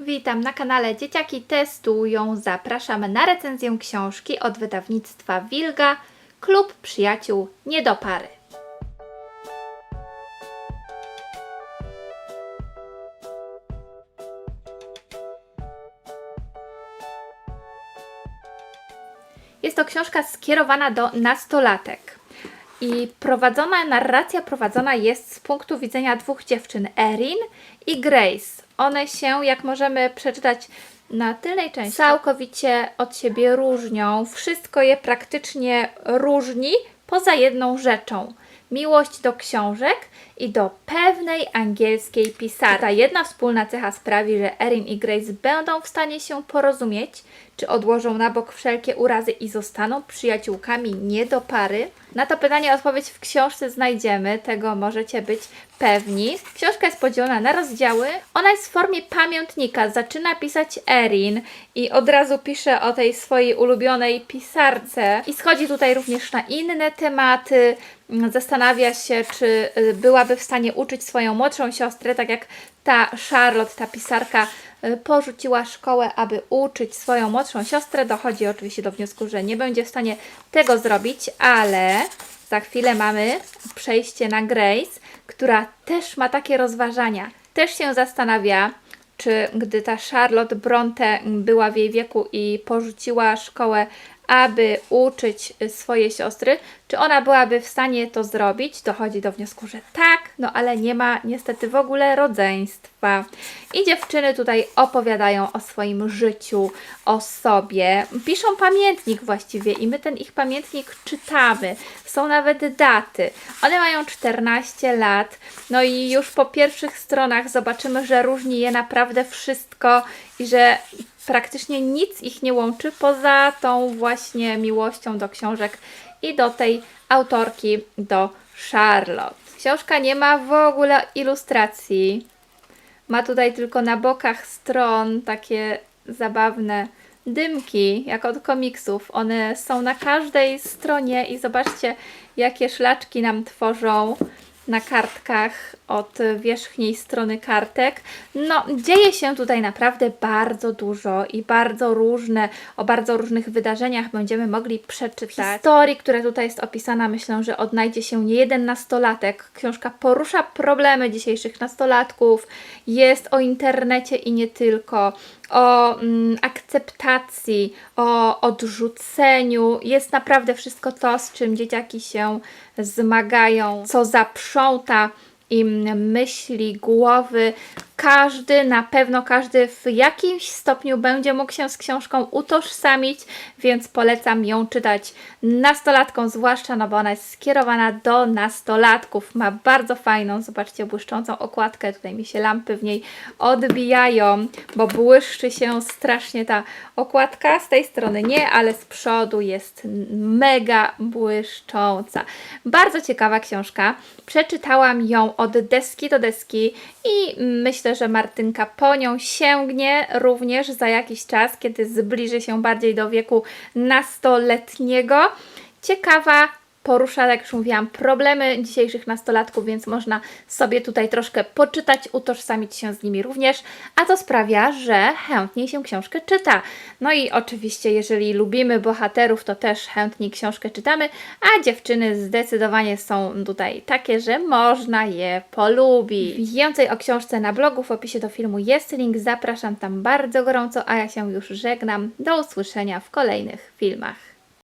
Witam na kanale Dzieciaki Testują. Zapraszamy na recenzję książki od wydawnictwa Wilga Klub Przyjaciół Nie do pary. Jest to książka skierowana do nastolatek. I prowadzona, narracja prowadzona jest z punktu widzenia dwóch dziewczyn, Erin i Grace. One się, jak możemy przeczytać na tylnej części, całkowicie od siebie różnią. Wszystko je praktycznie różni, poza jedną rzeczą. Miłość do książek i do pewnej angielskiej pisarki. Ta jedna wspólna cecha sprawi, że Erin i Grace będą w stanie się porozumieć, czy odłożą na bok wszelkie urazy i zostaną przyjaciółkami nie do pary? Na to pytanie odpowiedź w książce znajdziemy, tego możecie być pewni. Książka jest podzielona na rozdziały. Ona jest w formie pamiętnika. Zaczyna pisać Erin i od razu pisze o tej swojej ulubionej pisarce. I schodzi tutaj również na inne tematy. Zastanawia się, czy y, byłaby w stanie uczyć swoją młodszą siostrę, tak jak ta Charlotte, ta pisarka, y, porzuciła szkołę, aby uczyć swoją młodszą siostrę. Dochodzi oczywiście do wniosku, że nie będzie w stanie tego zrobić, ale za chwilę mamy przejście na Grace, która też ma takie rozważania. Też się zastanawia, czy gdy ta Charlotte Bronte była w jej wieku i porzuciła szkołę, aby uczyć swoje siostry, czy ona byłaby w stanie to zrobić? Dochodzi do wniosku, że tak, no ale nie ma niestety w ogóle rodzeństwa. I dziewczyny tutaj opowiadają o swoim życiu, o sobie. Piszą pamiętnik właściwie i my ten ich pamiętnik czytamy. Są nawet daty. One mają 14 lat, no i już po pierwszych stronach zobaczymy, że różni je naprawdę wszystko i że praktycznie nic ich nie łączy poza tą właśnie miłością do książek i do tej autorki, do Charlotte. Książka nie ma w ogóle ilustracji. Ma tutaj tylko na bokach stron takie zabawne dymki, jak od komiksów. One są na każdej stronie i zobaczcie, jakie szlaczki nam tworzą na kartkach od wierzchniej strony kartek. No, dzieje się tutaj naprawdę bardzo dużo i bardzo różne, o bardzo różnych wydarzeniach będziemy mogli przeczytać. W historii, która tutaj jest opisana, myślę, że odnajdzie się nie jeden nastolatek. Książka porusza problemy dzisiejszych nastolatków, jest o internecie i nie tylko, o mm, akceptacji, o odrzuceniu. Jest naprawdę wszystko to, z czym dzieciaki się zmagają, co zaprząta im myśli, głowy. Każdy, na pewno każdy w jakimś stopniu będzie mógł się z książką utożsamić, więc polecam ją czytać nastolatkom, zwłaszcza, no bo ona jest skierowana do nastolatków. Ma bardzo fajną, zobaczcie, błyszczącą okładkę. Tutaj mi się lampy w niej odbijają, bo błyszczy się strasznie ta okładka. Z tej strony nie, ale z przodu jest mega błyszcząca. Bardzo ciekawa książka. Przeczytałam ją od deski do deski i myślę, że Martynka po nią sięgnie również za jakiś czas, kiedy zbliży się bardziej do wieku nastoletniego. Ciekawa, porusza, jak już mówiłam, problemy dzisiejszych nastolatków, więc można sobie tutaj troszkę poczytać, utożsamić się z nimi również, a to sprawia, że chętniej się książkę czyta. No i oczywiście, jeżeli lubimy bohaterów, to też chętniej książkę czytamy, a dziewczyny zdecydowanie są tutaj takie, że można je polubić. Więcej o książce na blogu w opisie do filmu jest link, zapraszam tam bardzo gorąco, a ja się już żegnam. Do usłyszenia w kolejnych filmach.